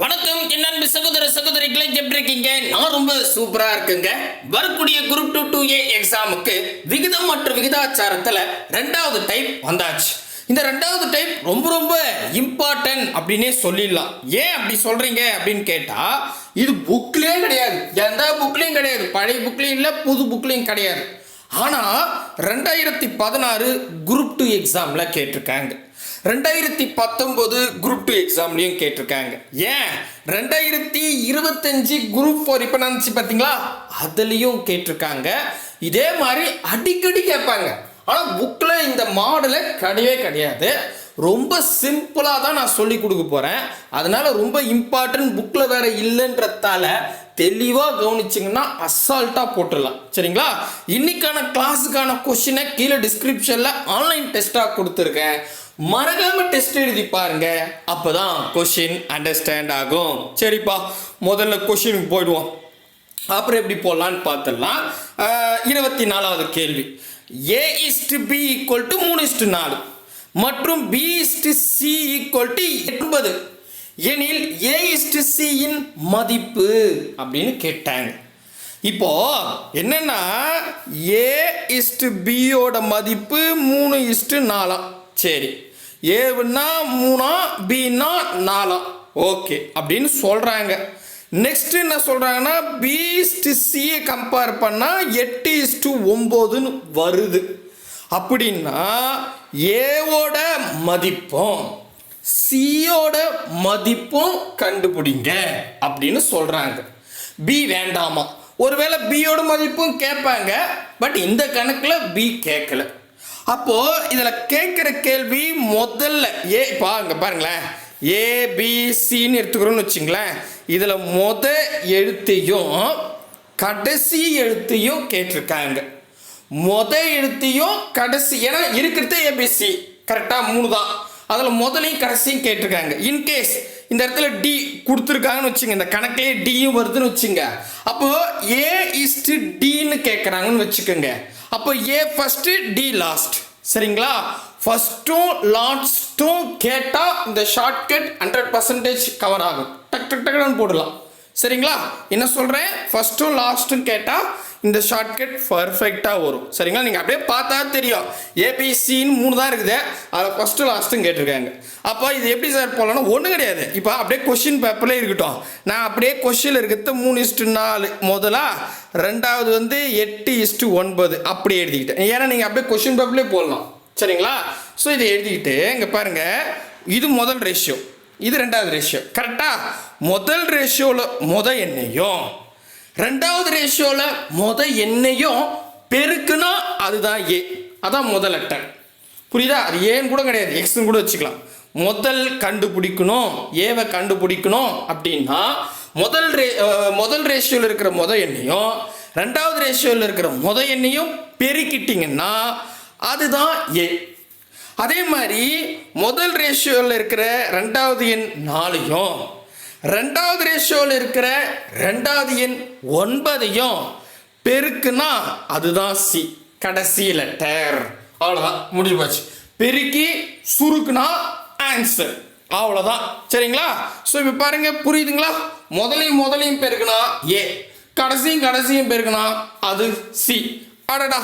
வணக்கம் என் அன்பு சகோதர சகோதரிகளை எப்படி இருக்கீங்க? நான் ரொம்ப சூப்பரா இருக்குங்க. வரக்கூடிய குரூப் டூ டூ ஏ எக்ஸாமுக்கு விகிதம் மற்றும் விகிதாச்சாரத்துல ரெண்டாவது டைப் வந்தாச்சு. இந்த ரெண்டாவது டைப் ரொம்ப ரொம்ப இம்பார்ட்டன்ட் அப்படின்னே சொல்லிடலாம். ஏன் அப்படி சொல்றீங்க அப்படின்னு கேட்டா இது புக்லயே கிடையாது. எந்த புக்லயும் கிடையாது. பழைய புக்லயும் இல்லை புது புக்லயும் கிடையாது. ஆனா ரெண்டாயிரத்தி பதினாறு குரூப் டூ எக்ஸாம்ல கேட்டிருக்காங்க. ரெண்டாயிரத்தி பத்தொம்போது குரூப் டூ எக்ஸாம்லையும் கேட்டிருக்காங்க. ஏன்? ரெண்டாயிரத்தி இருபத்தஞ்சு குரூப் ஃபோர் இப்போ நினச்சி பார்த்தீங்களா? அதுலேயும் கேட்டிருக்காங்க. இதே மாதிரி அடிக்கடி கேட்பாங்க. ஆனால் புக்கில் இந்த மாடலை கிடையவே கிடையாது. ரொம்ப சிம்பிளாக தான் நான் சொல்லி கொடுக்க போகிறேன் அதனால் ரொம்ப இம்பார்ட்டன்ட் புக்கில் வேறு இல்லைன்றதால தெளிவாக கவனிச்சிங்கன்னா அசால்ட்டாக போட்டுடலாம். சரிங்களா? இன்றைக்கான கிளாஸுக்கான கொஷினை கீழே டிஸ்கிரிப்ஷனில் ஆன்லைன் டெஸ்ட்டாக கொடுத்துருக்கேன். மறக்காம டெஸ்ட் எழுதி பாருங்க. அப்பதான் கொஷின் அண்டர்ஸ்டாண்ட் ஆகும். சரிப்பா முதல்ல கொஷினுக்கு போயிடுவோம். அப்புறம் எப்படி போடலான்னு பார்த்துடலாம். இருபத்தி நாலாவது கேள்வி. A is to B equal to மூணு இஸ்டு நாலு. மற்றும் B is to C equal to எண்பது. எனில் ஏ இஸ்டு சியின் மதிப்பு அப்படின்னு கேட்டாங்க. இப்போ என்னன்னா ஏ இஸ்டு பியோட மதிப்பு மூணு இஸ்டு நாலாம். சரி. ஏவுன்னா மூணா பின்னா நாலாம் ஓகே அப்படின்னு சொல்கிறாங்க நெக்ஸ்ட் என்ன சொல்கிறாங்கன்னா பி இஸ்டு சியை கம்பேர் பண்ணால் எட்டு இஸ்டு ஒம்போதுன்னு வருது. அப்படின்னா ஏவோட மதிப்பும் சியோட மதிப்பும் கண்டுபிடிங்க அப்படின்னு சொல்கிறாங்க பி வேண்டாமா? ஒருவேளை பியோட மதிப்பும் கேட்பாங்க பட் இந்த கணக்கில் பி கேட்கல. அப்போ இதில் கேட்குற கேள்வி முதல்ல ஏ இப்போ பாருங்களேன். ஏபிசின்னு எடுத்துக்கிறோன்னு எடுத்துக்கிறோம்னு வச்சுங்களேன். இதில் முத எழுத்தையும் கடைசி எழுத்தையும் கேட்டிருக்காங்க. முத எழுத்தையும் கடைசி ஏன்னா இருக்கிறதே ஏபிசி கரெக்டாக மூணு தான். அதில் முதலையும் கடைசியும் கேட்டிருக்காங்க. இன்கேஸ் இந்த இடத்துல டி கொடுத்துருக்காங்கன்னு வச்சுங்க. இந்த கணக்கிலே டியும் வருதுன்னு வச்சுங்க. அப்போ ஏ இஸ்டு டின்னு கேட்குறாங்கன்னு வச்சுக்கோங்க. அப்போ ஏ ஃபஸ்ட்டு டி லாஸ்ட் சரிங்களா? ஃபர்ஸ்ட்டும் லாஸ்ட்டும் கேட்டால் இந்த ஷார்ட்கட் ஹண்ட்ரட் பர்சன்டேஜ் கவர் ஆகும். டக் டக் டக்குன்னு போடலாம். சரிங்களா? என்ன சொல்கிறேன் ஃபஸ்ட்டும் லாஸ்ட்டும் கேட்டால் இந்த ஷார்ட்கட் பர்ஃபெக்டாக வரும். சரிங்களா? நீங்கள் அப்படியே பார்த்தா தெரியும். ஏபிசின்னு மூணு தான் இருக்குது. அதில் ஃபஸ்ட்டு லாஸ்ட்டும் கேட்டிருக்காங்க. அப்போ இது எப்படி சார் போகலன்னா ஒன்றும் கிடையாது. இப்போ அப்படியே கொஷின் பேப்பர்லேயே இருக்கட்டும். நான் அப்படியே கொஷினில் இருக்கிறது மூணு இஸ்ட்டு நாலு. முதலா ரெண்டாவது வந்து எட்டு இஸ்ட்டு ஒன்பது. அப்படி எழுதிக்கிட்டேன். ஏன்னா நீங்கள் அப்படியே கொஷின் பேப்பர்லேயே போடலாம். சரிங்களா? ஸோ இதை எழுதிக்கிட்டு இங்கே பாருங்கள் இது முதல் ரேஷியோ இது ரெண்டாவது ரேஷியோ கரெக்டாக முதல் ரேஷியோவில் முத எண்ணையும் ரெண்டாவது ரேஷியோவில் முத எண்ணையும் பெருக்குனா அதுதான் ஏ அதான் முதல் லெட்டர் புரியுதா? அது ஏன்னு கூட கிடையாது. எக்ஸ்னு கூட வச்சுக்கலாம். முதல் கண்டுபிடிக்கணும். ஏவை கண்டுபிடிக்கணும் அப்படின்னா முதல் ரே முதல் ரேஷியோவில் இருக்கிற முத எண்ணையும் ரெண்டாவது ரேஷியோவில் இருக்கிற முத எண்ணையும் பெருக்கிட்டிங்கன்னா அதுதான் ஏ அதே மாதிரி முதல் ரேஷியோவில் இருக்கிற ரெண்டாவது எண் நாலையும் ரெண்டாவது ரேஷியோவில் இருக்கிற ரெண்டாவது எண் ஒன்பதையும் பெருக்குனா அதுதான் சி கடைசியில் டேர் அவ்வளோதான் முடிஞ்சு போச்சு. பெருக்கி சுருக்குனா ஆன்சர் அவ்வளோதான் சரிங்களா? ஸோ இப்போ பாருங்க புரியுதுங்களா? முதலையும் முதலையும் பெருக்குனா ஏ கடைசியும் கடைசியும் பெருக்குனா அது சி அடடா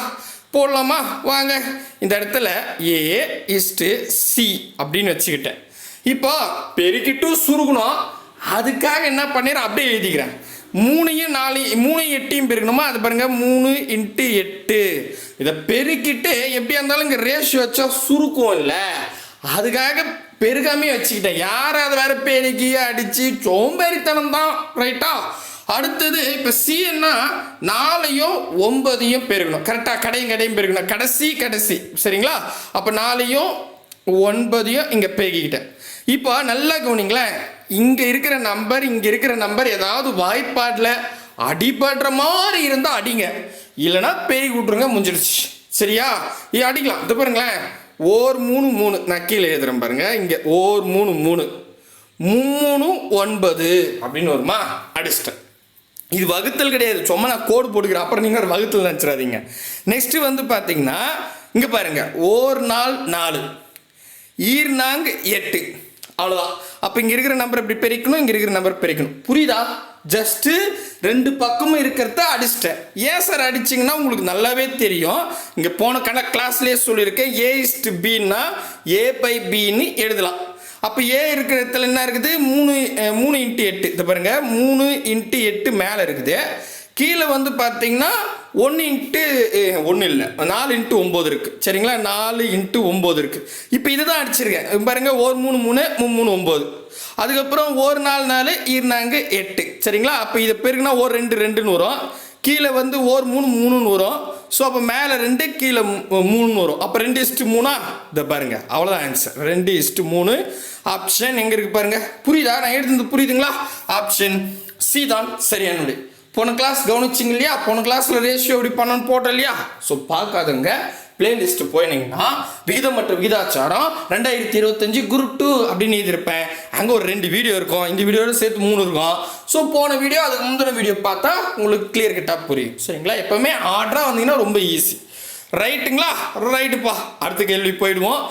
போடலாமா? வாங்க. இந்த இடத்துல ஏ இஸ்டு சி அப்படின்னு வச்சுக்கிட்டேன். இப்போ பெருக்கிட்டும் சுருக்கணும் அதுக்காக என்ன பண்ணிடுறேன் அப்படியே எழுதிக்கிறேன். மூணையும் நாலையும் மூணையும் எட்டையும் பெருக்கணுமா? அது பாருங்க மூணு இன்ட்டு எட்டு. இதை பெருக்கிட்டு எப்படியா இருந்தாலும் இங்கே ரேஷியோ வச்சா சுருக்கம் இல்லை அதுக்காக பெருகாமே வச்சுக்கிட்டேன். யார் அதை வேற பெருக்கி அடித்து சோம்பேறித்தனம் தான் ரைட்டா அடுத்தது இப்போ சின்னா நாலையும் ஒன்பதையும் பெருக்கணும். கரெக்டாக கடையும் கடையும் பெருக்கணும். கடைசி கடைசி. சரிங்களா? அப்போ நாலையும் ஒன்பதையும் இங்கே பெருகிக்கிட்டேன் இப்போ நல்லா கவனிங்களேன். இங்கே இருக்கிற நம்பர் இங்கே இருக்கிற நம்பர் ஏதாவது வாய்ப்பாட்டில் அடிபடுற மாதிரி இருந்தால் அடிங்க. இல்லைன்னா பேய் விட்ருங்க முடிஞ்சிடுச்சு சரியா? இது அடிக்கலாம். இது பாருங்களேன். ஓர் மூணு மூணு. நான் கீழே எழுதுறேன் பாருங்க. இங்கே ஓர் மூணு மூணு. மும்மூணு ஒன்பது அப்படின்னு வருமா? அடிச்சிட்டேன். இது வகுத்தல் கிடையாது. சும்மா நான் கோடு போட்டுக்கிறேன். அப்புறம் நீங்கள் ஒரு வகுத்தல் நினச்சிடாதீங்க. நெக்ஸ்ட் வந்து பார்த்தீங்கன்னா இங்கே பாருங்க. ஓர் நாள் நாலு. ஈர்நாங் எட்டு. அவ்வளோதான் அப்போ இங்கே இருக்கிற நம்பர் இப்படி பெருக்கணும்? இங்கே இருக்கிற நம்பர் பெருக்கணும். புரியுதா? ஜஸ்ட்டு ரெண்டு பக்கமும் இருக்கிறத அடிச்சிட்டேன். ஏன் சார் அடிச்சிங்கன்னா உங்களுக்கு நல்லாவே தெரியும். இங்கே போன கணக்கு கிளாஸ்லேயே சொல்லியிருக்கேன். ஏ இஸ்ட் பின்னா ஏ பை பின்னு எழுதலாம். அப்போ ஏ இருக்கிற இடத்துல என்ன இருக்குது? மூணு மூணு இன்ட்டு எட்டு. இதை பாருங்கள் மூணு இன்ட்டு எட்டு மேலே இருக்குது. கீழே வந்து பார்த்தீங்கன்னா ஒன்று இன்ட்டு ஒன்றும் இல்லை. நாலு இன்ட்டு ஒம்பது இருக்குது சரிங்களா? நாலு இன்ட்டு ஒம்பது இருக்குது இப்போ இதுதான் அடிச்சிருக்கேன். பாருங்கள் பாருங்க ஒரு மூணு மூணு மூணு மூணு ஒம்பது. அதுக்கப்புறம் ஒரு நாலு நாலு இருந்தாங்க எட்டு. சரிங்களா? அப்போ இதை பெருக்குனா ஒரு ரெண்டு ரெண்டுன்னு வரும். கீழே வந்து ஒரு மூணு மூணுன்னு வரும். ஸோ அப்போ மேலே ரெண்டு கீழே மூணுன்னு வரும். அப்போ ரெண்டு இஸ்ட்டு மூணா? இதை பாருங்க. அவ்வளோதான் ஆன்சர் ரெண்டு இஸ்ட்டு மூணு. ஆப்ஷன் எங்கே இருக்குது பாருங்க. புரியுதா? நான் எழுதுனது புரியுதுங்களா? ஆப்ஷன் சி தான் சரியானது. போன கிளாஸ் கவனிச்சிங்க இல்லையா போன கிளாஸில் ரேஷியோ எப்படி பண்ணணும்னு போட்டோம் இல்லையா ஸோ பார்க்காதுங்க பிளேலிஸ்ட் போயினீங்கன்னா விகிதம் மற்றும் விகிதாச்சாரம் ரெண்டாயிரத்தி இருபத்தஞ்சு குரூப் டூ அப்படின்னு எழுதியிருப்பேன். அங்கே ஒரு ரெண்டு வீடியோ இருக்கும். இந்த வீடியோட சேர்த்து மூணு இருக்கும். ஸோ போன வீடியோ அதுக்கு முந்தின வீடியோ பார்த்தா உங்களுக்கு கிளியர் கட்டாக புரியும். சரிங்களா? எப்போவுமே ஆர்டராக வந்தீங்கன்னா ரொம்ப ஈஸி ரைட்டுங்களா ரைட்டுப்பா அடுத்த கேள்வி போயிடுவோம்.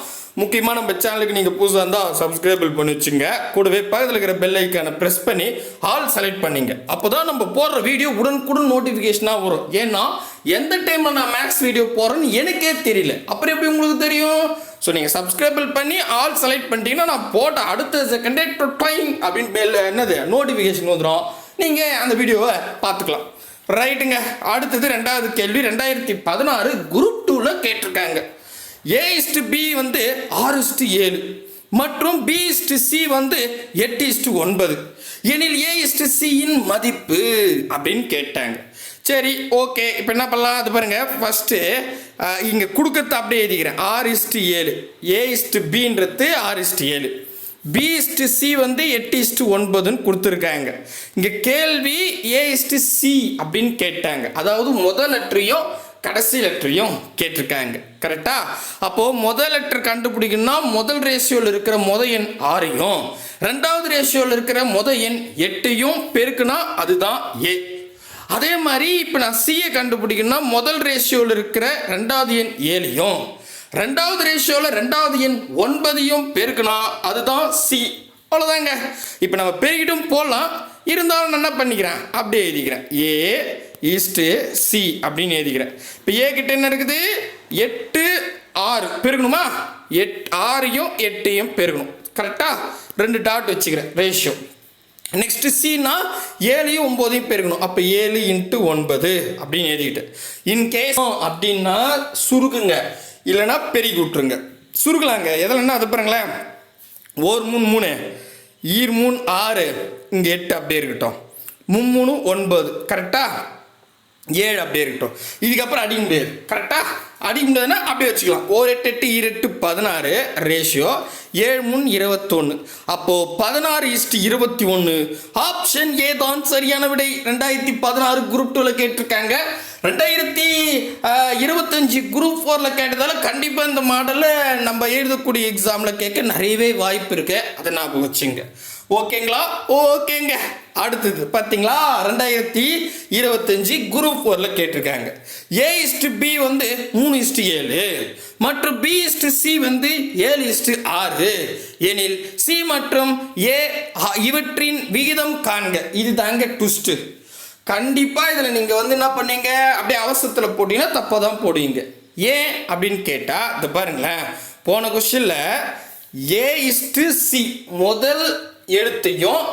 முக்கியமாக நம்ம சேனலுக்கு நீங்கள் புதுசாக இருந்தால் சப்ஸ்கிரைபிள் பண்ணி வச்சுங்க. கூடவே பக்கத்தில் இருக்கிற பெல் ஐக்கானை ப்ரெஸ் பண்ணி ஆல் செலக்ட் பண்ணிங்க. அப்போ தான் நம்ம போடுற வீடியோ உடனுக்குடன் நோட்டிஃபிகேஷனாக வரும். ஏன்னா எந்த டைமில் நான் மேக்ஸ் வீடியோ போடுறேன்னு எனக்கே தெரியல. அப்புறம் எப்படி உங்களுக்கு தெரியும்? ஸோ நீங்கள் சப்ஸ்கிரைபிள் பண்ணி ஆல் செலக்ட் பண்ணிட்டீங்கன்னா நான் போட்ட அடுத்த செகண்டே டைம் அப்படின்னு bell என்னது? நோட்டிஃபிகேஷன் வந்துடும் நீங்கள் அந்த வீடியோவை பார்த்துக்கலாம். ரைட்டுங்க அடுத்தது ரெண்டாவது கேள்வி. ரெண்டாயிரத்தி பதினாறு குரூப் டூவில் கேட்டிருக்காங்க. ஏ இஸ்டு பி வந்து ஆறு இஸ்டு ஏழு மற்றும் பி இஸ்டு சி வந்து எட்டு இஸ்டு ஒன்பது எனில் ஏ இஸ்டு சியின் மதிப்பு அப்படின்னு கேட்டாங்க சரி ஓகே இப்போ என்ன பண்ணலாம் அது பாருங்க ஃபஸ்ட்டு இங்கே கொடுக்கறது அப்படியே எழுதிக்கிறேன் ஆறு இஸ்டு ஏழு ஏ இஸ்டு பின்றது ஆறு இஸ்டு ஏழு பி இஸ்டு சி வந்து எட்டு இஸ்டு ஒன்பதுன்னு கொடுத்துருக்காங்க இங்கே கேள்வி ஏ இஸ்டு சி அப்படின்னு கேட்டாங்க அதாவது முதல் லெட்டரையும் கடைசி லெட்டரையும் கேட்டிருக்காங்க. கரெக்டாக அப்போது முதல் லெட்டர் கண்டுபிடிக்கணும்னா முதல் ரேஷியோவில் இருக்கிற முத எண் ஆறையும் ரெண்டாவது ரேஷியோவில் இருக்கிற முத எண் எட்டையும் பெருக்குனா அதுதான் ஏ அதே மாதிரி இப்போ நான் சியை கண்டுபிடிக்கணும்னா முதல் ரேஷியோவில் இருக்கிற ரெண்டாவது எண் ஏழையும் ரெண்டாவது ரேஷியோவில் ரெண்டாவது எண் ஒன்பதையும் பெருக்குனா அதுதான் சி அவ்வளோதாங்க இப்போ நம்ம பெருகிட்டும் போகலாம் இருந்தாலும் நான் என்ன பண்ணிக்கிறேன்? அப்படியே எழுதிக்கிறேன். ஏ ஈஸ்ட்டு சி அப்படின்னு எழுதிக்கிறேன். இப்போ ஏ கிட்ட என்ன இருக்குது? எட்டு ஆறு. பெருகணுமா எட் ஆறையும் எட்டையும் பெருகணும் கரெக்டாக ரெண்டு டாட் வச்சுக்கிறேன் ரேஷியோ நெக்ஸ்ட்டு சினா ஏழையும் ஒம்போதையும் பெருகணும் அப்போ ஏழு இன்ட்டு ஒன்பது அப்படின்னு எழுதிக்கிட்டு இன்கேஸ் அப்படின்னா சுருக்குங்க. இல்லைன்னா பெருகி விட்ருங்க சுருக்கலாங்க. எதில் அது பாருங்களேன். ஒரு மூணு மூணு. ஈர் மூணு ஆறு. இங்கே எட்டு அப்படியே இருக்கட்டும். மும்மூணு ஒன்பது. கரெக்டாக ஏழு அப்படியே இருக்கட்டும். இதுக்கப்புறம் அடிக்க முடியாது கரெக்டாக அடிக்க முடியாதுன்னா அப்படியே வச்சுக்கலாம். ஒரு எட்டு எட்டு ஈரெட்டு பதினாறு ரேஷியோ ஏழு மூணு இருபத்தொன்று அப்போது பதினாறு இஸ்ட் இருபத்தி ஒன்று ஆப்ஷன் ஏ தான் சரியான விடை. ரெண்டாயிரத்தி பதினாறு குரூப் டூவில் கேட்டிருக்காங்க. ரெண்டாயிரத்தி இருபத்தஞ்சி குரூப் ஃபோரில் கேட்டதால் கண்டிப்பாக இந்த மாடலை நம்ம எழுதக்கூடிய எக்ஸாமில் கேட்க நிறையவே வாய்ப்பு இருக்குது அதை ஞாபகம் வச்சுங்க. ஓகேங்களா? ஓகேங்க. அடுத்தது பார்த்தீங்களா ரெண்டாயிரத்தி இருபத்தஞ்சி குரூப் ஃபோரில் கேட்டிருக்காங்க. ஏ இஸ்டு பி வந்து மூணு இஸ்டு ஏழு. மற்றும் பி இஸ்டு சி வந்து ஏழு இஸ்டு ஆறு. எனில் சி மற்றும் ஏ ஆ- இவற்றின் விகிதம் காண்க. இது தாங்க ட்விஸ்ட்டு கண்டிப்பாக இதில் நீங்கள் வந்து என்ன பண்ணீங்க? அப்படியே அவசரத்தில் போட்டிங்கன்னா தப்பாக தான் போடுவீங்க. ஏன் அப்படின்னு கேட்டால் இந்த பாருங்களேன். போன கொஸ்டினில் ஏ இஸ்டு சி முதல் எழுத்தையும்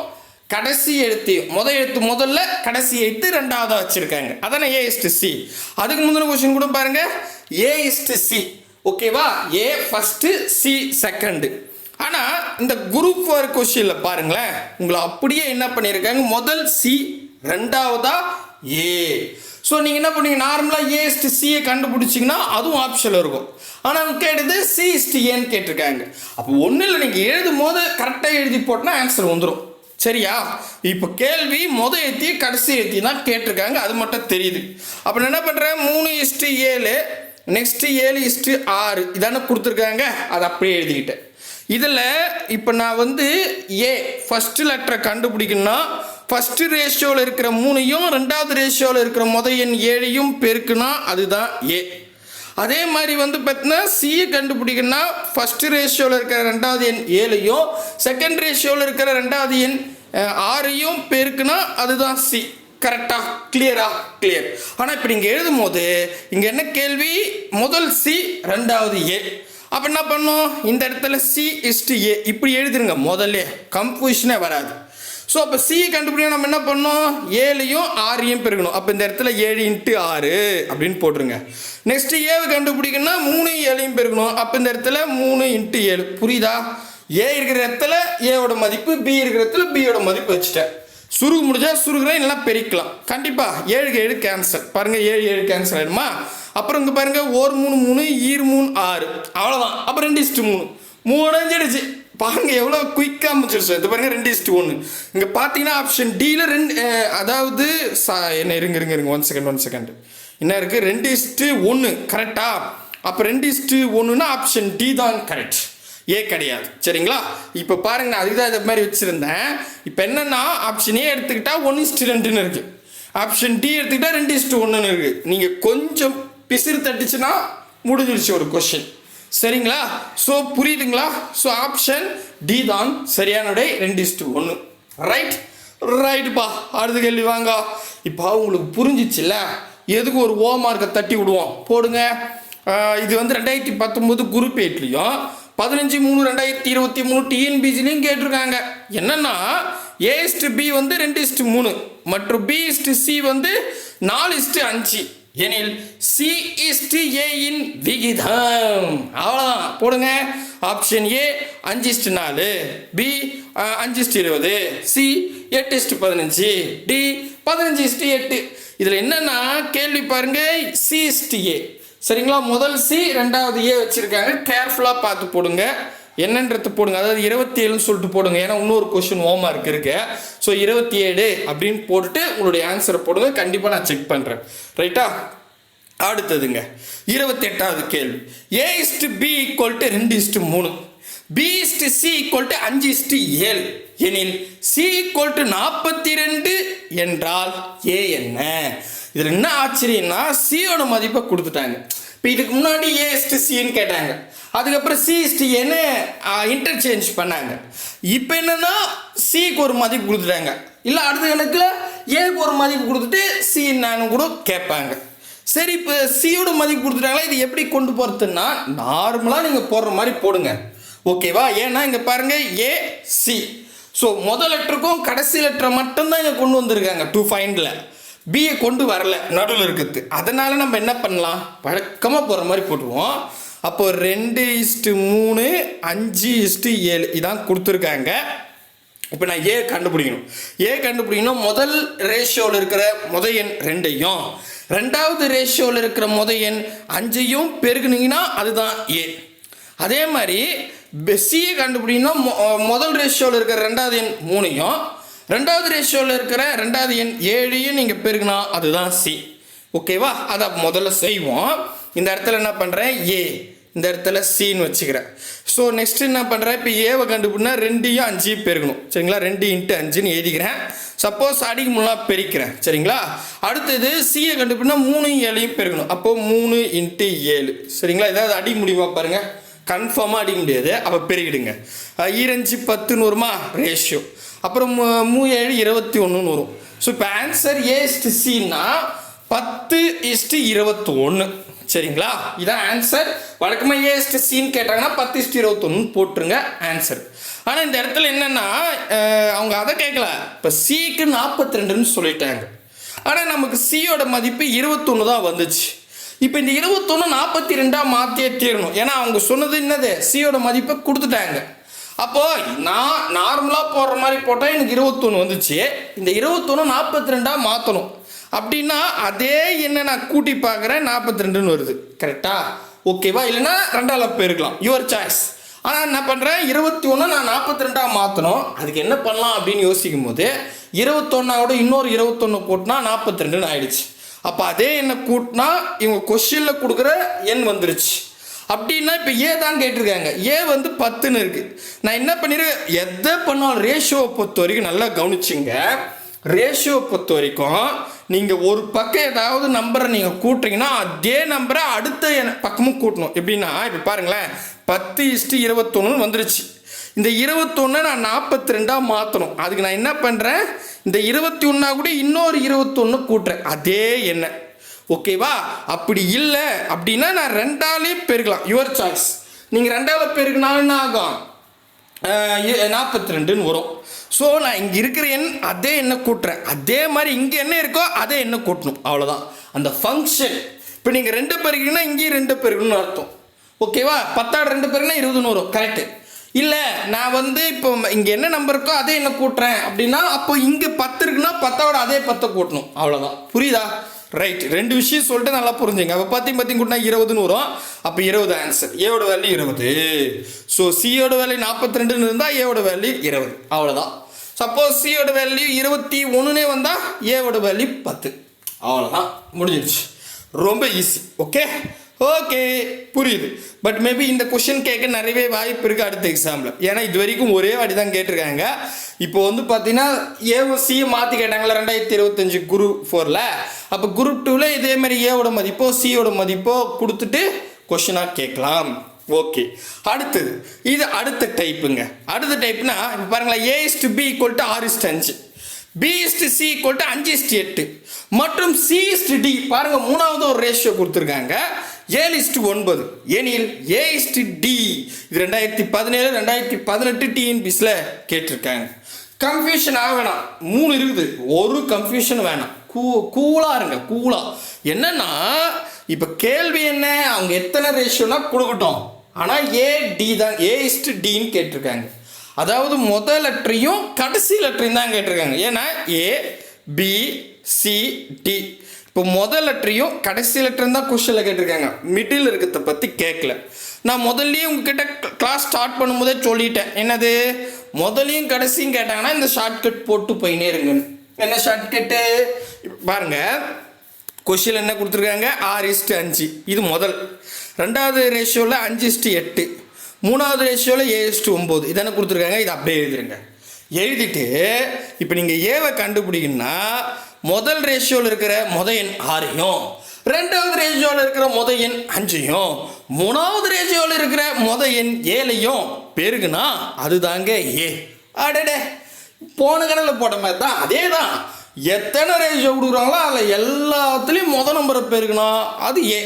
கடைசி எழுத்தையும் முதல் எழுத்து முதல்ல கடைசி எழுத்து ரெண்டாவதாக வச்சுருக்காங்க. அதானே ஏ இஸ்டு சி அதுக்கு முந்தின கொஸ்டின் கூட பாருங்க. ஏ இஸ்டு சி ஓகேவா ஏ ஃபஸ்ட்டு சி செகண்டு ஆனால் இந்த குரூப் ஃபோர் கொஸ்டினில் பாருங்களேன். உங்களை அப்படியே என்ன பண்ணியிருக்காங்க முதல் சி ரெண்டாவதா ஏ ஸோ நீங்கள் என்ன பண்ணீங்க நார்மலாக ஏ இஸ்டு சியை கண்டுபிடிச்சிங்கன்னா அதுவும் ஆப்ஷனில் இருக்கும். ஆனால் அவங்க கேட்டது சி இஸ்டு ஏன்னு கேட்டிருக்காங்க. அப்போ ஒன்றும் இல்லை. நீங்கள் எழுதும் போது கரெக்டாக எழுதி போட்டோன்னா ஆன்சர் வந்துடும் சரியா? இப்போ கேள்வி முத ஏற்றி கடைசி ஏற்றி தான் கேட்டிருக்காங்க. அது மட்டும் தெரியுது. அப்போ நான் என்ன பண்ணுறேன் மூணு இஸ்ட்டு ஏழு நெக்ஸ்ட்டு ஏழு இஸ்ட்டு ஆறு. இதானே கொடுத்துருக்காங்க. அதை அப்படியே எழுதிக்கிட்டேன். இதில் இப்போ நான் வந்து ஏ ஃபஸ்ட்டு லெட்டரை கண்டுபிடிக்கணும்னா ஃபஸ்ட்டு ரேஷியோவில் இருக்கிற மூணையும் ரெண்டாவது ரேஷியோவில் இருக்கிற முத எண் ஏழையும் பெருக்குனா அதுதான் ஏ அதே மாதிரி வந்து பார்த்தீங்கன்னா சியை கண்டுபிடிக்கணும்னா ஃபஸ்ட்டு ரேஷியோவில் இருக்கிற ரெண்டாவது எண் ஏழையும் செகண்ட் ரேஷியோவில் இருக்கிற ரெண்டாவது எண் ஆறையும் பெருக்குனா அதுதான் சி கரெக்டாக கிளியராக கிளியர் ஆனால் இப்போ நீங்கள் எழுதும் போது இங்கே என்ன கேள்வி? முதல் சி ரெண்டாவது ஏ அப்போ என்ன பண்ணோம் இந்த இடத்துல சி இஸ்டு ஏ இப்படி எழுதிருங்க முதல்ல. கன்ஃபியூஷனே வராது. ஸோ அப்போ சியை கண்டுபிடிக்க நம்ம என்ன பண்ணோம்? ஏழையும் ஆறையும் பெருக்கணும் அப்போ இந்த இடத்துல ஏழு இன்ட்டு ஆறு அப்படின்னு போட்டுருங்க. நெக்ஸ்ட் ஏவை கண்டுபிடிக்கணும்னா மூணு ஏழையும் பெருக்கணும் அப்போ இந்த இடத்துல மூணு இன்ட்டு ஏழு. புரியுதா? ஏ இருக்கிற இடத்துல ஏவோட மதிப்பு பி இருக்கிற இடத்துல பியோட மதிப்பு வச்சுட்டேன். சுருகு முடிஞ்சால் சுருகுறேன் இல்லைனா பெருக்கலாம். கண்டிப்பாக ஏழுக்கு ஏழு கேன்சல் பாருங்கள் ஏழு ஏழு கேன்சல் ஆயிடுமா? அப்புறம் இங்கே பாருங்கள் ஒரு மூணு மூணு ஈர் மூணு ஆறு. அவ்வளோதான் அப்புறம் ரெண்டு இஸ்ட்டு மூணு. மூணு அஞ்சிடுச்சு பாருங்க எவ்வளோ குயிக்காக முடிச்சிருச்சு இது பாருங்க ரெண்டு இஸ்ட்டு ஒன்று இங்கே பார்த்தீங்கன்னா ஆப்ஷன் டியில் ரெண்டு அதாவது சா என்ன இருங்க இருங்க இருங்க ஒன் செகண்ட் ஒன் செகண்ட் என்ன இருக்குது ரெண்டு இஸ்ட்டு ஒன்று கரெக்டா அப்போ ரெண்டு இஸ்ட்டு ஒன்றுனா ஆப்ஷன் டி தான் கரெக்ட் ஏ கிடையாது. சரிங்களா? இப்போ பாருங்க நான் அதுக்கு தான் இது மாதிரி வச்சுருந்தேன். இப்போ என்னென்னா ஆப்ஷன் ஏ எடுத்துக்கிட்டால் ஒன் இஸ்ட்டு ரெண்டுன்னு இருக்குது ஆப்ஷன் டி எடுத்துக்கிட்டால் ரெண்டு இஸ்ட்டு ஒன்றுன்னு இருக்குது நீங்கள் கொஞ்சம் பிசிறு தட்டுச்சுன்னா முடிஞ்சிருச்சு ஒரு கொஷின் சரிங்களா? ஸோ புரியுதுங்களா? ஸோ ஆப்ஷன் டி தான் சரியான விடை ரெண்டு இஸ்டு ஒன்று ரைட் ரைட்டுப்பா அடுத்த கேள்வி வாங்க. இப்போ உங்களுக்கு புரிஞ்சிச்சுல்ல? எதுக்கு ஒரு ஓ மார்க்கை தட்டி விடுவோம்? போடுங்க. இது வந்து ரெண்டாயிரத்தி பத்தொம்போது குரூப் எயிட்லேயும் பதினஞ்சு மூணு ரெண்டாயிரத்தி இருபத்தி மூணு டிஎன்பிசிலையும் கேட்டிருக்காங்க. என்னன்னா ஏ இஸ்டு பி வந்து ரெண்டு இஸ்டு மூணு. மற்றும் பி இஸ்டு சி வந்து நாலு இஸ்டு அஞ்சு. எனில் சி ஏயின் ஏ விகிதம். அவ்வளோதான் போடுங்க. ஆப்ஷன் ஏ அஞ்சு நாலு. பி அஞ்சு இருபது. சி எட்டு இஸ்டு பதினஞ்சு. டி பதினஞ்சு இஸ்டு எட்டு. இதில் என்னென்னா கேள்வி பாருங்க. சி இஸ்டு ஏ சரிங்களா? முதல் சி ரெண்டாவது ஏ வச்சுருக்காங்க. கேர்ஃபுல்லாக பார்த்து போடுங்க. என்னன்றது போடுங்க. அதாவது இருபத்தி ஏழுன்னு சொல்லிட்டு போடுங்க. ஏன்னா இன்னொரு கொஸ்டின் ஹோம்ஒர்க் இருக்கு. ஸோ இருபத்தி ஏழு அப்படின்னு போட்டுட்டு உங்களுடைய ஆன்சரை போடுங்க. கண்டிப்பாக நான் செக் பண்ணுறேன் ரைட்டா அடுத்ததுங்க. இருபத்தெட்டாவது கேள்வி. A is to B equal to ரெண்டு இஸ்டு மூணு. B is to C equal to அஞ்சு இஸ்டு ஏழு. எனில் சி ஈக்குவல் டு நாற்பத்தி ரெண்டு என்றால் ஏ என்ன? இதில் என்ன ஆச்சரியம்னா சியோட மதிப்பை கொடுத்துட்டாங்க. இப்போ இதுக்கு முன்னாடி ஏ இஸ்டு சின்னு கேட்டாங்க. அதுக்கப்புறம் சி இஸ்டு என்ன இன்டர்சேஞ்ச் பண்ணாங்க. இப்போ என்னன்னா சிக்கு ஒரு மதிப்பு கொடுத்துட்டாங்க. இல்லை அடுத்த கணக்கில் ஏக்கு ஒரு மதிப்பு கொடுத்துட்டு சி என்னன்னு கூட கேட்பாங்க. சரி இப்போ சியோட மதிப்பு கொடுத்துட்டாங்களா? இது எப்படி கொண்டு போகிறதுன்னா நார்மலாக நீங்கள் போடுற மாதிரி போடுங்க. ஓகேவா ஏன்னா இங்கே பாருங்கள் ஏ சி ஸோ முதல் லெட்டருக்கும் கடைசி லெட்டரை மட்டும்தான் இங்கே கொண்டு வந்திருக்காங்க டூ ஃபைண்டில் பிஏ கொண்டு வரல நடுவில் இருக்குது. அதனால நம்ம என்ன பண்ணலாம்? வழக்கமாக போகிற மாதிரி போட்டுருவோம். அப்போ ரெண்டு இஸ்ட்டு மூணு அஞ்சு இஸ்ட்டு ஏழு. இதான் கொடுத்துருக்காங்க. இப்போ நான் ஏ கண்டுபிடிக்கணும். ஏ கண்டுபிடிக்கணும். முதல் ரேஷியோவில் இருக்கிற முத எண் ரெண்டையும். ரெண்டாவது ரேஷியோவில் இருக்கிற முத எண் அஞ்சையும் பெருக்குனீங்கன்னா அதுதான் ஏ அதே மாதிரி சியை கண்டுபிடிக்கணும். மொ- முதல் ரேஷியோவில் இருக்கிற ரெண்டாவது எண் மூணையும் ரெண்டாவது ரேஷியோவில் இருக்கிற ரெண்டாவது எண் ஏழையும் நீங்கள் பெருகினா அதுதான் சி ஓகேவா அதை முதல்ல செய்வோம். இந்த இடத்துல என்ன பண்ணுறேன் ஏ இந்த இடத்துல சின்னு வச்சுக்கிறேன். ஸோ நெக்ஸ்ட் என்ன பண்ணுறேன் இப்போ ஏவை கண்டுபிடினா ரெண்டையும் அஞ்சையும் பெருகணும். சரிங்களா? ரெண்டு இன்ட்டு அஞ்சுன்னு எழுதிக்கிறேன். சப்போஸ் அடிக்கு முடியலாம் பெருக்கிறேன். சரிங்களா? அடுத்தது சியை கண்டுபிடினா மூணு ஏழையும் பெருக்கணும் அப்போ மூணு இன்ட்டு ஏழு. சரிங்களா? ஏதாவது அடிக்க முடியுமா பாருங்கள் கன்ஃபார்மாக அடிக்க முடியாது. அப்போ பெருகிடுங்க. ஈரஞ்சு பத்துன்னு வருமா? ரேஷியோ அப்புறம் மூ- மூ ஏழு இருபத்தி ஒன்றுன்னு வரும். ஸோ இப்போ ஆன்சர் ஏ இஸ்டு சின்னா பத்து இஸ்டு இருபத்தி ஒன்று சரிங்களா? இதான் ஆன்சர் வழக்கமாக ஏ இஸ்டு சின்னு கேட்டாங்கன்னா பத்து இஸ்டு இருபத்தொன்னு போட்டுருங்க ஆன்சர் ஆனால் இந்த இடத்துல என்னென்னா அவங்க அதை கேட்கல இப்போ சிக்கு நாற்பத்தி ரெண்டுன்னு சொல்லிட்டாங்க. ஆனால் நமக்கு சியோட மதிப்பு இருபத்தொன்று தான் வந்துச்சு. இப்போ இந்த இருபத்தொன்று நாற்பத்தி ரெண்டாக மாற்றியே தீரணும். ஏன்னா அவங்க சொன்னது என்னது? சியோட மதிப்பை கொடுத்துட்டாங்க. அப்போ நான் நார்மலாக போடுற மாதிரி போட்டால் எனக்கு இருபத்தொன்று வந்துச்சு. இந்த இருபத்தொன்று நாற்பத்தி ரெண்டாக மாற்றணும் அப்படின்னா அதே என்ன நான் கூட்டி பார்க்குறேன் நாற்பத்தி ரெண்டுன்னு வருது கரெக்டா ஓகேவா இல்லைன்னா ரெண்டால போயிருக்கலாம். யுவர் சாய்ஸ் ஆனால் என்ன பண்ணுறேன் இருபத்தி ஒன்று நான் நாற்பத்தி ரெண்டாக மாற்றணும் அதுக்கு என்ன பண்ணலாம் அப்படின்னு யோசிக்கும் போது இருபத்தொன்னாவோட இன்னொரு இருபத்தொன்று கூட்டினா நாற்பத்தி ரெண்டுன்னு ஆயிடுச்சு. அப்போ அதே என்ன கூட்டினா இவங்க கொஷினில் கொடுக்குற எண் வந்துருச்சு. அப்படின்னா இப்போ ஏ தான் கேட்டிருக்காங்க. ஏ வந்து பத்துன்னு இருக்கு. நான் என்ன பண்ணிருக்கேன் எதை பண்ணாலும் ரேஷியோவை பொறுத்த வரைக்கும் நல்லா கவனிச்சிங்க. ரேஷியோவை பொறுத்த வரைக்கும் நீங்கள் ஒரு பக்கம் ஏதாவது நம்பரை நீங்கள் கூட்டுறீங்கன்னா அதே நம்பரை அடுத்த பக்கமும் கூட்டணும். எப்படின்னா இப்போ பாருங்களேன். பத்து இஸ்ட்டு இருபத்தொன்னு வந்துருச்சு. இந்த இருபத்தொன்று நான் நாற்பத்தி ரெண்டாக மாற்றணும் அதுக்கு நான் என்ன பண்ணுறேன் இந்த இருபத்தி ஒன்றா கூட இன்னொரு இருபத்தொன்று கூட்டுறேன். அதே எண்ணெய் ஓகேவா அப்படி இல்லை. அப்படின்னா நான் ரெண்டாலே பெருக்கலாம் யுவர் சாய்ஸ் நீங்கள் ரெண்டாவது பெருக்கினாலும் என்ன ஆகும்? நாற்பத்தி ரெண்டுன்னு வரும். ஸோ நான் இங்கே இருக்கிற எண் அதே என்ன கூட்டுறேன். அதே மாதிரி இங்கே என்ன இருக்கோ அதே என்ன கூட்டணும். அவ்வளோதான் அந்த ஃபங்க்ஷன் இப்போ நீங்கள் ரெண்டு பெருக்கீங்கன்னா இங்கேயும் ரெண்டு பெருக்கணும்னு அர்த்தம். ஓகேவா பத்தாடு ரெண்டு பேருக்குன்னா இருபதுன்னு வரும். கரெக்டு இல்லை நான் வந்து இப்போ இங்கே என்ன நம்பர் இருக்கோ அதே என்ன கூட்டுறேன். அப்படின்னா அப்போ இங்கே பத்து இருக்குன்னா பத்தோட அதே பத்தை கூட்டணும். அவ்வளோதான் புரியுதா? ரைட் ரெண்டு விஷயம் சொல்லிட்டு நல்லா புரிஞ்சுங்க. அப்போ பார்த்தி பத்தி கூட்டினா இருபதுன்னு வரும். அப்போ இருபது ஆன்சர் ஏவோட வேல்யூ இருபது. ஸோ சியோட வேல்யூ நாற்பத்தி ரெண்டுன்னு இருந்தால் ஏவோட வேல்யூ இருபது. அவ்வளோதான் சப்போஸ் சியோட வேல்யூ இருபத்தி ஒன்றுனே வந்தால் ஏவோட வேல்யூ பத்து. அவ்வளோதான் முடிஞ்சிருச்சு. ரொம்ப ஈஸி ஓகே ஓகே புரியுது. பட் மேபி இந்த கொஷின் கேட்க நிறையவே வாய்ப்பு இருக்குது அடுத்த எக்ஸாமில் ஏன்னா இது வரைக்கும் ஒரே வாட்டி தான் கேட்டிருக்காங்க. இப்போ வந்து பார்த்தீங்கன்னா ஏவோ சியை மாற்றி கேட்டாங்களா ரெண்டாயிரத்தி இருபத்தஞ்சு குரூப் ஃபோரில் அப்போ குரூப் டூவில் இதேமாரி ஏவோட மதிப்போ சியோட மதிப்போ கொடுத்துட்டு கொஷினாக கேட்கலாம். ஓகே அடுத்தது இது அடுத்த டைப்புங்க அடுத்த டைப்னா இப்போ பாருங்களேன் A is to B equal to R is to அஞ்சு. B is to C equal to அஞ்சு இஸ்ட் எட்டு. மற்றும் சி இஸ்டு டி பாருங்கள் மூணாவது ஒரு ரேஷியோ கொடுத்துருக்காங்க. ஏழு இஸ்டு ஒன்பது. எனில் ஏ இஸ்டு டி இது ரெண்டாயிரத்தி பதினேழு ரெண்டாயிரத்தி பதினெட்டு டிஎன்பிஸில் கேட்டிருக்காங்க. கன்ஃபியூஷன் ஆக வேணாம். மூணு இருக்குது. ஒரு கன்ஃபியூஷன் வேணாம். கூ கூலாக இருங்க கூலாக என்னன்னா இப்போ கேள்வி என்ன? அவங்க எத்தனை ரேஷியோனா கொடுக்கட்டும். ஆனால் ஏ டி தான். ஏ இஸ்டு டின்னு கேட்டிருக்காங்க. அதாவது முதல் லெட்டரையும் கடைசி லெட்டரையும் தான் கேட்டிருக்காங்க. ஏன்னா ஏ பி சி டி இப்போ முதல் லெட்டரையும் கடைசி லெட்டரும் தான் கொஸ்டினில் கேட்டிருக்காங்க. மிடில் இருக்கிறத பற்றி கேட்கல நான் முதல்லையும் உங்ககிட்ட கிளாஸ் ஸ்டார்ட் பண்ணும்போதே சொல்லிட்டேன். என்னது? முதலையும் கடைசியும் கேட்டாங்கன்னா இந்த ஷார்ட்கட் போட்டு போயினே இருங்கன்னு. என்ன ஷார்ட்கட்டு பாருங்க. கொஷின் என்ன கொடுத்துருக்காங்க? ஆறு இஸ்ட்டு அஞ்சு. இது முதல். ரெண்டாவது ரேஷியோவில் அஞ்சு இஸ்ட்டு எட்டு. மூணாவது ரேஷியோவில் ஏ இஸ்ட்டு ஒம்பது இதென்ன கொடுத்துருக்காங்க? இதை அப்படியே எழுதிருங்க. எழுதிட்டு இப்போ நீங்கள் ஏவை கண்டுபிடிக்கணும்னா முதல் ரேஷியோவில் இருக்கிற முத எண் ஆறையும் ரெண்டாவது ரேஷியோவில் இருக்கிற முத எண் அஞ்சையும். மூணாவது ரேஷியோவில் இருக்கிற முத எண் ஏழையும் பெருகுனா அதுதாங்க ஏ. அடடே. போன கணக்கில் போட்ட மாதிரி தான் அதே தான் எத்தனை ரேஷியோ கொடுக்குறாங்களோ அதில் எல்லாத்துலேயும் முத நம்பரை பெருகுனா அது ஏ.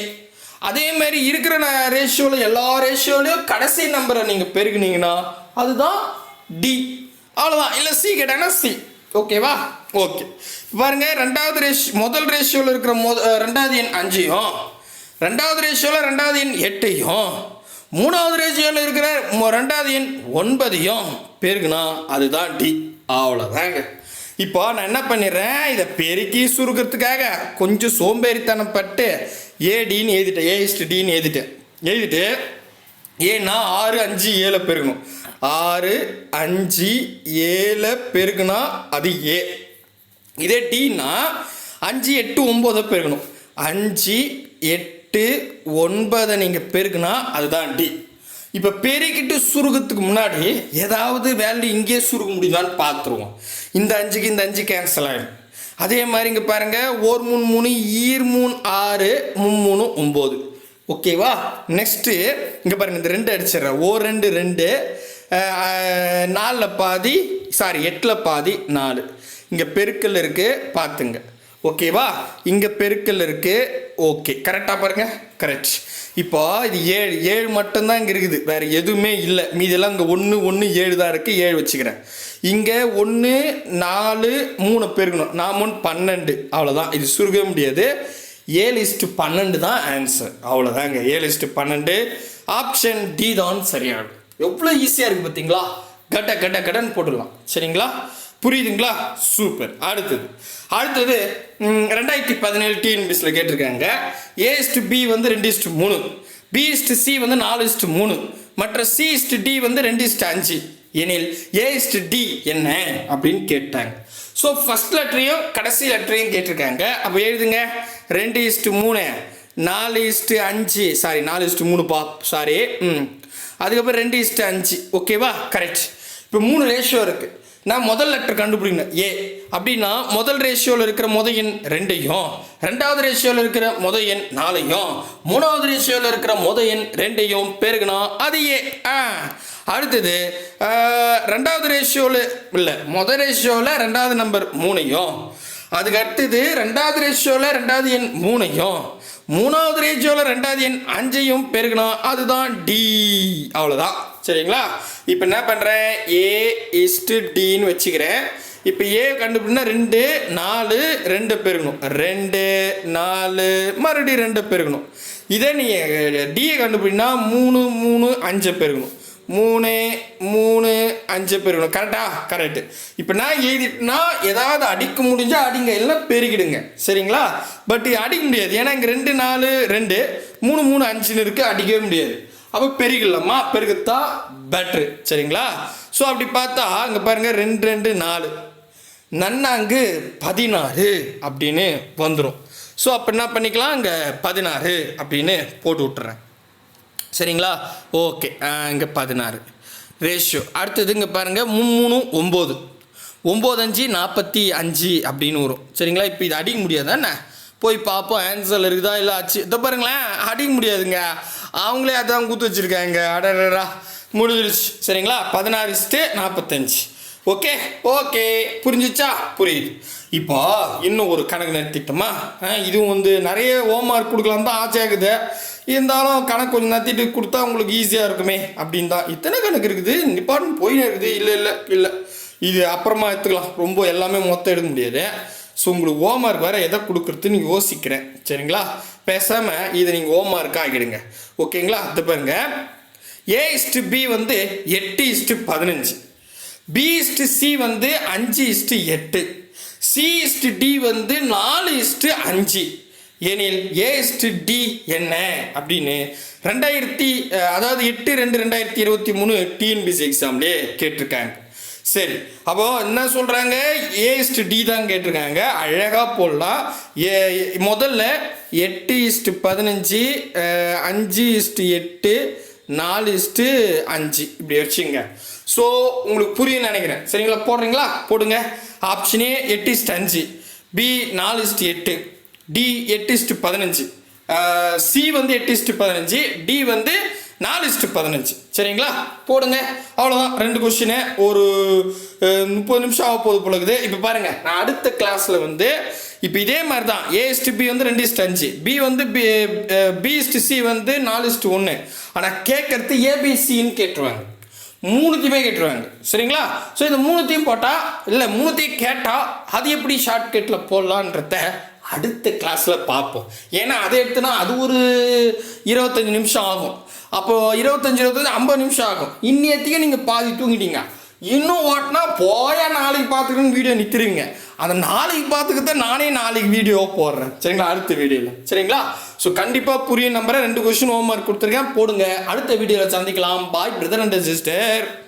அதே மாதிரி இருக்கிற ரேஷியோவில் எல்லா ரேஷியோலையும் கடைசி நம்பரை நீங்கள் பெருகுனீங்கன்னா அதுதான் டி. அவ்வளோதான் இல்லை சி கேட்டாங்கன்னா சி ஓகேவா ஓகே பாருங்க ரெண்டாவது ரேஷ் முதல் ரேஷியோவில் இருக்கிற மொத ரெண்டாவது எண் அஞ்சையும் ரெண்டாவது ரேஷியோவில் ரெண்டாவது எண் எட்டையும் மூணாவது ரேஷியோவில் இருக்கிற ரெண்டாவது எண் ஒன்பதையும் பெருக்குனா அதுதான் டி அவ்வளோதாங்க இப்போ நான் என்ன பண்ணிடுறேன்? இதை பெருக்கி சுருக்கிறதுக்காக கொஞ்சம் சோம்பேறித்தனம் பட்டு ஏடின்னு எழுதிட்டேன். ஏ இஸ்டு டின்னு எழுதிட்டேன். எழுதிட்டு ஏன்னா ஆறு அஞ்சு ஏழை பெருக்கணும். ஆறு அஞ்சு ஏழை பெருக்குனா அது ஏ. இதே டீனா அஞ்சு எட்டு ஒம்போதை பெருக்கணும். அஞ்சு எட்டு ஒன்பதை நீங்கள் பெருக்குனா அதுதான் டி. இப்போ பெருக்கிட்டு சுருக்கத்துக்கு முன்னாடி ஏதாவது வேல்யூ இங்கேயே சுருக்க முடியுதான்னு பார்த்துருவோம் இந்த அஞ்சுக்கு இந்த அஞ்சு கேன்சல் ஆகிடும் அதே மாதிரி இங்கே பாருங்கள் ஓர் மூணு மூணு ஈர் மூணு ஆறு மும்மூணு ஒம்பது. ஓகேவா நெக்ஸ்ட்டு இங்கே பாருங்கள் இந்த ரெண்டு அடிச்சிடுறேன். ஓ ரெண்டு ரெண்டு. நாலில் பாதி சாரி எட்டில் பாதி நாலு. இங்கே பெருக்கல் இருக்குது பார்த்துங்க ஓகேவா இங்கே பெருக்கல் இருக்குது ஓகே கரெக்டாக பாருங்கள் கரெக்ட் இப்போ இது ஏழு ஏழு மட்டும்தான் இங்கே இருக்குது. வேறு எதுவுமே இல்லை. மீதெல்லாம் இங்கே ஒன்று ஒன்று ஏழு தான் இருக்குது ஏழு வச்சுக்கிறேன். இங்கே ஒன்று நாலு மூணு பெருக்கணும். நான் மூணு பன்னெண்டு. அவ்வளோதான் இது சுருக முடியாது. ஏழு இஸ்ட்டு பன்னெண்டு தான் ஆன்சர் அவ்வளோதாங்க ஏழு இஸ்ட்டு பன்னெண்டு. ஆப்ஷன் டி தான் சரியாகும் எவ்வளோ ஈஸியாக இருக்குது பார்த்தீங்களா கட்ட கட்ட கடன் போட்டுடலாம். சரிங்களா? புரியுதுங்களா? சூப்பர் அடுத்தது. அடுத்தது ரெண்டாயிரத்தி பதினேழு டிஎன்பிஎஸ்சில் கேட்டிருக்காங்க. ஏ இஸ்டு பி வந்து ரெண்டு இஸ்டு மூணு. பி இஸ்டு சி வந்து நாலு இஸ்டு மூணு. மற்ற சி இஸ்டு டி வந்து ரெண்டு இஸ்டு அஞ்சு. எனில் ஏ இஸ்டு டி என்ன? அப்படின்னு கேட்டாங்க. ஸோ ஃபர்ஸ்ட் லெட்டரையும் கடைசி லெட்டரையும் கேட்டிருக்காங்க. அப்போ எழுதுங்க. ரெண்டு இஸ்ட்டு மூணு நாலு இஸ்ட்டு அஞ்சு. சாரி நாலு இஸ்ட்டு மூணு பா சாரி ம். அதுக்கப்புறம் ரெண்டு இஸ்ட்டு அஞ்சு. ஓகேவா கரெக்ட் இப்போ மூணு ரேஷியோ இருக்குது நான் முதல் லெட்டர் கண்டுபிடிக்கணும். ஏ அப்படின்னா முதல் ரேஷியோவில் இருக்கிற முத எண் ரெண்டையும் ரெண்டாவது ரேஷியோவில் இருக்கிற முத எண் நாலையும் மூணாவது ரேஷியோவில் இருக்கிற முத எண் ரெண்டையும் பெருகுனா அது ஏ ஆ. அடுத்தது ரெண்டாவது ரேஷியோவில் இல்லை முதல் ரேஷியோவில் ரெண்டாவது நம்பர் மூணையும் அதுக்கு அடுத்தது ரெண்டாவது ரேஷியோவில் ரெண்டாவது எண் மூணையும் மூணாவது ரேஷியோவில் ரெண்டாவது எண் அஞ்சையும் பெருகணும் அதுதான் டி அவ்வளோதான் சரிங்களா? இப்போ என்ன பண்ணுறேன் ஏ இஸ்டு டின்னு வச்சுக்கிறேன். இப்போ ஏ கண்டுபிடினா ரெண்டு நாலு ரெண்டு பெருகணும் ரெண்டு நாலு மறுபடியும் ரெண்டு பெருகணும் இதே நீ டியை கண்டுபிடினா மூணு மூணு அஞ்சு பெருகணும் மூணு மூணு அஞ்சு பெருகணும் கரெக்டா கரெக்டு இப்போ நான் எழுதிட்டுனா ஏதாவது அடிக்க முடிஞ்சால் அடிங்க இல்லைன்னா பெருகிடுங்க. சரிங்களா? பட் அடிக்க முடியாது. ஏன்னா இங்கே ரெண்டு நாலு ரெண்டு மூணு மூணு அஞ்சுன்னு இருக்குது அடிக்கவே முடியாது. அப்போ பெருகிடலாமா? பெருகத்தான் பெட்ரு சரிங்களா? ஸோ அப்படி பார்த்தா அங்கே பாருங்கள் ரெண்டு ரெண்டு நாலு. நன்னாங்கு பதினாறு அப்படின்னு வந்துடும் ஸோ அப்போ என்ன பண்ணிக்கலாம்? அங்கே பதினாறு அப்படின்னு போட்டு விட்டுறேன். சரிங்களா? ஓகே. இங்கே பதினாறு. ரேஷியோ அடுத்தது இங்கே பாருங்கள் மூணு ஒம்பது. ஒம்பது அஞ்சு நாற்பத்தி அஞ்சு அப்படின்னு வரும். சரிங்களா? இப்போ இது அடிக்க முடியாது தானே போய் பார்ப்போம் ஆன்சர் இருக்குதா இல்லை ஆச்சு? இதை பாருங்களேன் அடிக்க முடியாதுங்க. அவங்களே அதான் கூத்து வச்சுருக்காங்க. அடடா முடிஞ்சிருச்சு. சரிங்களா? பதினாறு இஸ்ட்டு நாற்பத்தஞ்சு ஓகே? ஓகே. புரிஞ்சிச்சா? புரியுது. இப்போ இன்னும் ஒரு கணக்கு நிறுத்திட்டோமா ஆ, இதுவும் வந்து நிறைய ஹோம்ஒர்க் கொடுக்கலாம் தான் ஆச்சையாகுது இருந்தாலும் கணக்கு கொஞ்சம் நடத்திட்டு கொடுத்தா உங்களுக்கு ஈஸியாக இருக்குமே அப்படின்னு தான். இத்தனை கணக்கு இருக்குது. டிபார்ட்மெண்ட் போயினே இருக்குது. இல்லை இல்லை இல்லை. இது அப்புறமா எடுத்துக்கலாம். ரொம்ப எல்லாமே மொத்தம் எடுக்க முடியாது. ஸோ உங்களுக்கு ஹோம்ஒர்க் வேறு எதை கொடுக்குறதுன்னு யோசிக்கிறேன். சரிங்களா? பேசாமல் இதை நீங்கள் ஹோம்ஒர்க் ஆகிடுங்க ஓகேங்களா அது பாருங்க. ஏ இஸ்டு பி வந்து எட்டு இஸ்டு பதினஞ்சு. பி இஸ்டு சி வந்து அஞ்சு இஸ்டு எட்டு. சி இஸ்டு டி வந்து நாலு இஸ்டு அஞ்சு. எனில் ஏ இஸ்டு டி என்ன? அப்படின்னு ரெண்டாயிரத்தி அதாவது எட்டு ரெண்டு ரெண்டாயிரத்தி இருபத்தி மூணு டிஎன்பிசி எக்ஸாம்லேயே கேட்டிருக்காங்க. சரி அப்போ என்ன சொல்கிறாங்க ஏ இஸ்டு டி தான் கேட்டிருக்காங்க. அழகாக போடலாம். ஏ முதல்ல எட்டு இஸ்டு பதினஞ்சு அஞ்சு இஸ்டு எட்டு நாலு இஸ்ட்டு அஞ்சு. இப்படி வச்சுங்க. ஸோ உங்களுக்கு புரியும் நினைக்கிறேன். சரிங்களா? போடுறீங்களா? போடுங்க. ஆப்ஷனே எட்டு இஸ்ட் அஞ்சு. பி நாலு இஸ்ட் எட்டு. டி எட்டு இஸ்ட் பதினஞ்சு சி வந்து எட்டு இஸ்ட் பதினஞ்சு. டி வந்து நாலு இஸ்ட் பதினஞ்சு. சரிங்களா? போடுங்க. அவ்வளோதான் ரெண்டு கொஷினு ஒரு முப்பது நிமிஷம் ஆக போகுது போலக்குது இப்போ பாருங்க. நான் அடுத்த கிளாஸில் வந்து இப்போ இதே மாதிரி தான் ஏ இஸ்ட் பி வந்து ரெண்டு இஸ்ட் அஞ்சு. பி வந்து பி பி இஸ்ட் சி வந்து நாலு இஸ்ட் ஒன்று ஆனால் கேட்கறது ஏபிசின்னு கேட்டுருவாங்க. மூணுத்தையுமே கேட்டுருவாங்க. சரிங்களா? ஸோ இந்த மூணுத்தையும் போட்டால் இல்லை மூணுத்தையும் கேட்டால் அது எப்படி ஷார்ட்கட்டில் போடலான்றத அடுத்த கிளாஸில் பார்ப்போம். ஏன்னா அதை எடுத்துனா அது ஒரு இருபத்தஞ்சி நிமிஷம் ஆகும். அப்போது இருபத்தஞ்சி இருபத்தஞ்சி ஐம்பது நிமிஷம் ஆகும். இன்னியத்துக்கு நீங்கள் பாதி தூங்கிட்டீங்க. இன்னும் ஓட்டினா போயா நாளைக்கு பார்த்துக்கணும்னு வீடியோ நிற்கிறீங்க அந்த நாளைக்கு பார்த்துக்கிட்ட நானே நாளைக்கு வீடியோ போடுறேன். சரிங்களா? அடுத்த வீடியோவில் சரிங்களா? ஸோ கண்டிப்பாக புரியும் நம்பரை ரெண்டு கொஸ்டின் ஹோம்ஒர்க் கொடுத்துருக்கேன். போடுங்க. அடுத்த வீடியோவில் சந்திக்கலாம். பாய் பிரதர் அண்ட் சிஸ்டர்